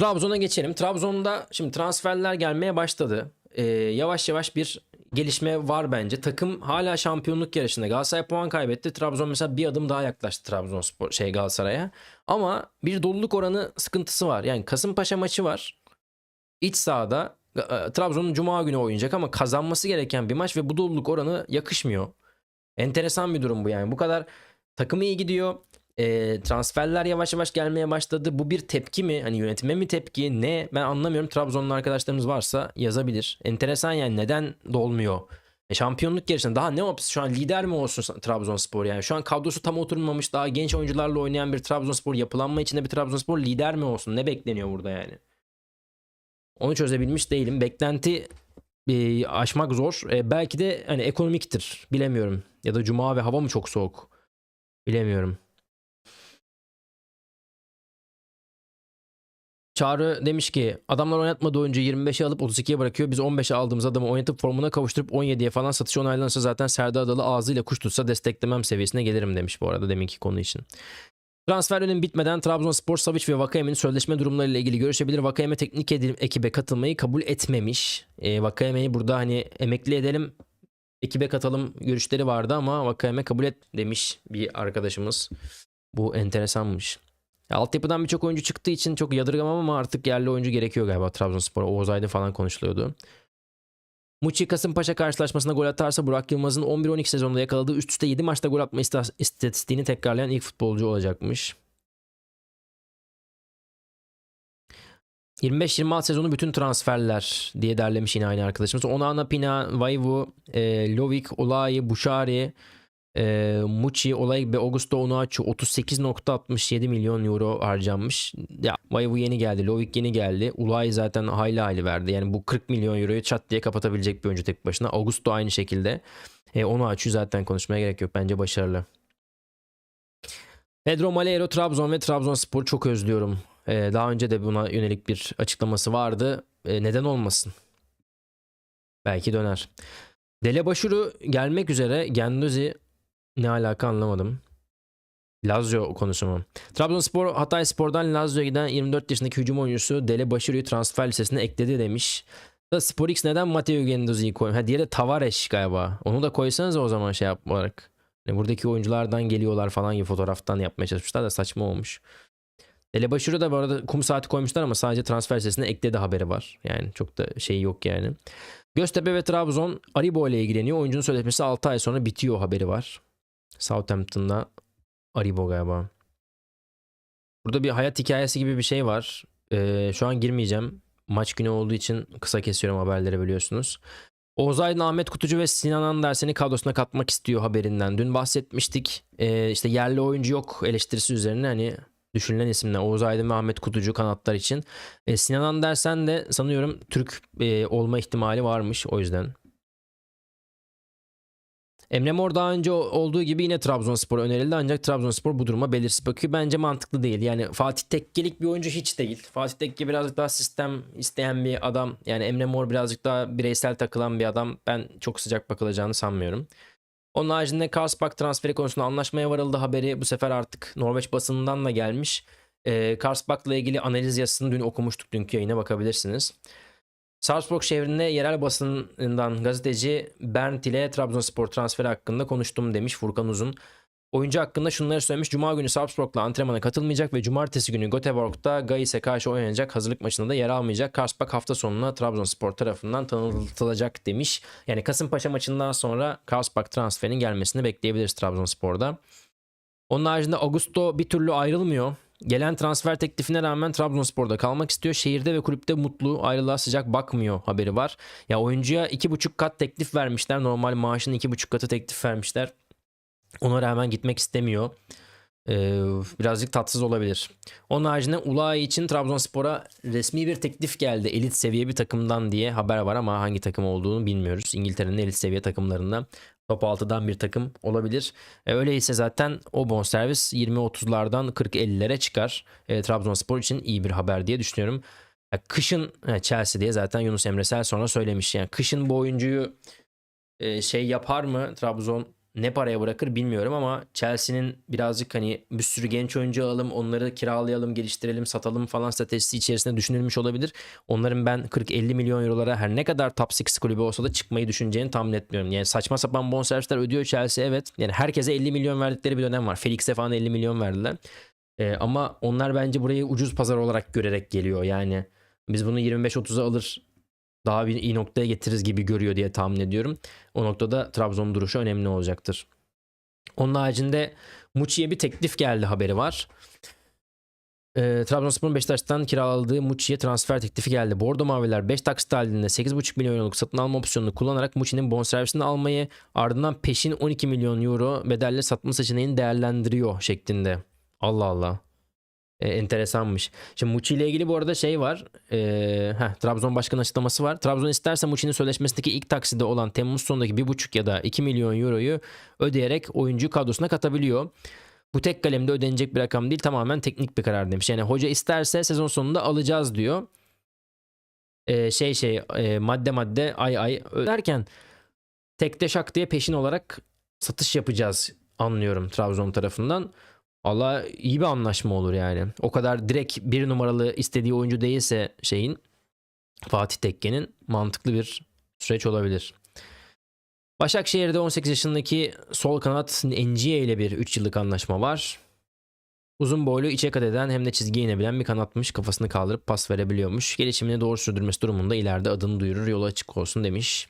Trabzon'a geçelim. Trabzon'da şimdi transferler gelmeye başladı. Ee, yavaş yavaş bir gelişme var bence. Takım hala şampiyonluk yarışında. Galatasaray puan kaybetti. Trabzon mesela bir adım daha yaklaştı Trabzonspor şey Galatasaray'a. Ama bir doluluk oranı sıkıntısı var. Yani Kasımpaşa maçı var. İç sahada e, Trabzon'un cuma günü oynayacak ama kazanması gereken bir maç ve bu doluluk oranı yakışmıyor. Enteresan bir durum bu yani. Bu kadar takımı iyi gidiyor. E, transferler yavaş yavaş gelmeye başladı. Bu bir tepki mi? Hani yönetime mi tepki? Ne? Ben anlamıyorum. Trabzonlu arkadaşlarımız varsa yazabilir. Enteresan yani neden dolmuyor? E, şampiyonluk yarışında daha ne yapsın? Şu an lider mi olsun Trabzonspor yani? Şu an kadrosu tam oturmamış. Daha genç oyuncularla oynayan bir Trabzonspor, yapılanma içinde bir Trabzonspor lider mi olsun? Ne bekleniyor burada yani? Onu çözebilmiş değilim. Beklenti e, aşmak zor. E, belki de hani ekonomiktir. Bilemiyorum. Ya da cuma ve hava mı çok soğuk? Bilemiyorum. Çağrı demiş ki adamlar oynatmadığı oyuncu 25'e alıp 32'ye bırakıyor. Biz 15'e aldığımız adamı oynatıp formuna kavuşturup 17'ye falan satışı onaylanırsa zaten Serdar Adalı ağzıyla kuş tutsa desteklemem seviyesine gelirim demiş bu arada deminki konu için. Transfer dönemi bitmeden Trabzonspor, Savic ve Vakayeme'nin sözleşme durumlarıyla ilgili görüşebilir. Vakayeme teknik ekibe katılmayı kabul etmemiş. E, Vakayeme'yi burada hani emekli edelim, ekibe katalım görüşleri vardı ama Vakayeme kabul et demiş bir arkadaşımız. Bu enteresanmış. Ya, altyapıdan birçok oyuncu çıktığı için çok yadırgamam ama artık yerli oyuncu gerekiyor galiba Trabzonspor. Oğuz Aydın falan konuşuluyordu. Muçi Kasımpaşa karşılaşmasında gol atarsa Burak Yılmaz'ın 11-12 sezonunda yakaladığı üst üste 7 maçta gol atma ista- istatistiğini tekrarlayan ilk futbolcu olacakmış. 25-26 sezonu bütün transferler diye derlemiş yine aynı arkadaşımız. Onana, Pina, Vaivu, e, Lovik, Olay, Buşari, e, Muçi, Olay ve Augusto Onuachu 38.67 milyon euro harcanmış. Ya Vaivu yeni geldi, Lovik yeni geldi. Ulay zaten hayli hayli verdi. Yani bu 40 milyon euroyu çat diye kapatabilecek bir oyuncu tek başına. Augusto aynı şekilde. E, Onuachu zaten konuşmaya gerek yok. Bence başarılı. Pedro Malheiro, Trabzon ve Trabzonspor çok özlüyorum. E, daha önce de buna yönelik bir açıklaması vardı. E, neden olmasın? Belki döner. Dele Başuru gelmek üzere. Gendozi ne alaka anlamadım. Lazio konusu mu? Trabzonspor Hatay Spor'dan Lazio'ya giden 24 yaşındaki hücum oyuncusu Dele Başuru'yu transfer listesine ekledi demiş. Da SporX neden Matteo Gendozi'yi koymuyor? Ha diğeri de Tavares galiba. Onu da koysanız o zaman şey yaparak. Yani buradaki oyunculardan geliyorlar falan gibi fotoğraftan yapmaya çalışmışlar da saçma olmuş. Dele Başuru da bu arada kum saati koymuşlar ama sadece transfer listesine ekledi haberi var. Yani çok da şey yok yani. Göztepe ve Trabzon Aribo ile ilgileniyor. Oyuncunun sözleşmesi 6 ay sonra bitiyor haberi var. Southampton'da Aribo galiba. Burada bir hayat hikayesi gibi bir şey var. Ee, şu an girmeyeceğim. Maç günü olduğu için kısa kesiyorum haberleri biliyorsunuz. Oğuz Aydın, Ahmet Kutucu ve Sinan Andersen'i kadrosuna katmak istiyor haberinden. Dün bahsetmiştik. Ee, işte yerli oyuncu yok eleştirisi üzerine hani düşünülen isimler Oğuz Aydın ve Ahmet Kutucu kanatlar için. Ee, Sinan Andersen de sanıyorum Türk e, olma ihtimali varmış o yüzden. Emre Mor daha önce olduğu gibi yine Trabzonspor önerildi ancak Trabzonspor bu duruma belirsiz bakıyor. Bence mantıklı değil. Yani Fatih Tekkelik bir oyuncu hiç değil. Fatih Tekke birazcık daha sistem isteyen bir adam. Yani Emre Mor birazcık daha bireysel takılan bir adam. Ben çok sıcak bakılacağını sanmıyorum. Onun haricinde Karlsbach transferi konusunda anlaşmaya varıldı haberi. Bu sefer artık Norveç basınından da gelmiş. Ee, Karlsbach'la ilgili analiz yazısını dün okumuştuk. Dünkü yayına bakabilirsiniz. Salzburg şehrinde yerel basından gazeteci Bernd ile Trabzonspor transferi hakkında konuştum demiş Furkan Uzun. Oyuncu hakkında şunları söylemiş. Cuma günü Salzburg'la antrenmana katılmayacak ve cumartesi günü Göteborg'da Gais'e karşı oynanacak hazırlık maçında da yer almayacak. Karlsbach hafta sonuna Trabzonspor tarafından tanıtılacak demiş. Yani Kasımpaşa maçından sonra Karlsbach transferinin gelmesini bekleyebiliriz Trabzonspor'da. Onun haricinde Augusto bir türlü ayrılmıyor. Gelen transfer teklifine rağmen Trabzonspor'da kalmak istiyor. Şehirde ve kulüpte mutlu, ayrılığa sıcak bakmıyor haberi var. Ya oyuncuya iki buçuk kat teklif vermişler. Normal maaşının iki buçuk katı teklif vermişler. Ona rağmen gitmek istemiyor. Ee, birazcık tatsız olabilir. Onun haricinde Ulay için Trabzonspor'a resmi bir teklif geldi. Elit seviye bir takımdan diye haber var ama hangi takım olduğunu bilmiyoruz. İngiltere'nin elit seviye takımlarından top 6'dan bir takım olabilir. E, öyleyse zaten o bonservis 20-30'lardan 40-50'lere çıkar. E, Trabzonspor için iyi bir haber diye düşünüyorum. Ya, kışın he, Chelsea diye zaten Yunus Emre Sel sonra söylemiş. Yani kışın bu oyuncuyu e, şey yapar mı Trabzon ne paraya bırakır bilmiyorum ama Chelsea'nin birazcık hani bir sürü genç oyuncu alalım, onları kiralayalım, geliştirelim, satalım falan stratejisi içerisinde düşünülmüş olabilir. Onların ben 40-50 milyon eurolara her ne kadar top 6 kulübü olsa da çıkmayı düşüneceğini tahmin etmiyorum. Yani saçma sapan bonservisler ödüyor Chelsea evet. Yani herkese 50 milyon verdikleri bir dönem var. Felix'e falan 50 milyon verdiler. Ee, ama onlar bence burayı ucuz pazar olarak görerek geliyor. Yani biz bunu 25-30'a alır daha bir iyi noktaya getiririz gibi görüyor diye tahmin ediyorum. O noktada Trabzon duruşu önemli olacaktır. Onun haricinde Muçi'ye bir teklif geldi haberi var. E, Trabzonspor'un Beşiktaş'tan kiraladığı Muçi'ye transfer teklifi geldi. Bordo Maviler 5 taksit halinde 8,5 milyon euroluk satın alma opsiyonunu kullanarak Muçi'nin bonservisini almayı ardından peşin 12 milyon euro bedelle satma seçeneğini değerlendiriyor şeklinde. Allah Allah. E, enteresanmış. Şimdi Muçi ile ilgili bu arada şey var. E, heh, Trabzon Başkanı açıklaması var. Trabzon isterse Muçi'nin sözleşmesindeki ilk takside olan Temmuz sonundaki 1,5 ya da 2 milyon euroyu ödeyerek oyuncu kadrosuna katabiliyor. Bu tek kalemde ödenecek bir rakam değil tamamen teknik bir karar demiş. Yani hoca isterse sezon sonunda alacağız diyor. E, şey şey e, madde madde ay ay derken tekte şak diye peşin olarak satış yapacağız anlıyorum Trabzon tarafından. Allah iyi bir anlaşma olur yani. O kadar direkt bir numaralı istediği oyuncu değilse şeyin Fatih Tekke'nin mantıklı bir süreç olabilir. Başakşehir'de 18 yaşındaki sol kanat Enciye ile bir 3 yıllık anlaşma var. Uzun boylu içe kat eden hem de çizgiye inebilen bir kanatmış. Kafasını kaldırıp pas verebiliyormuş. Gelişimini doğru sürdürmesi durumunda ileride adını duyurur yolu açık olsun demiş.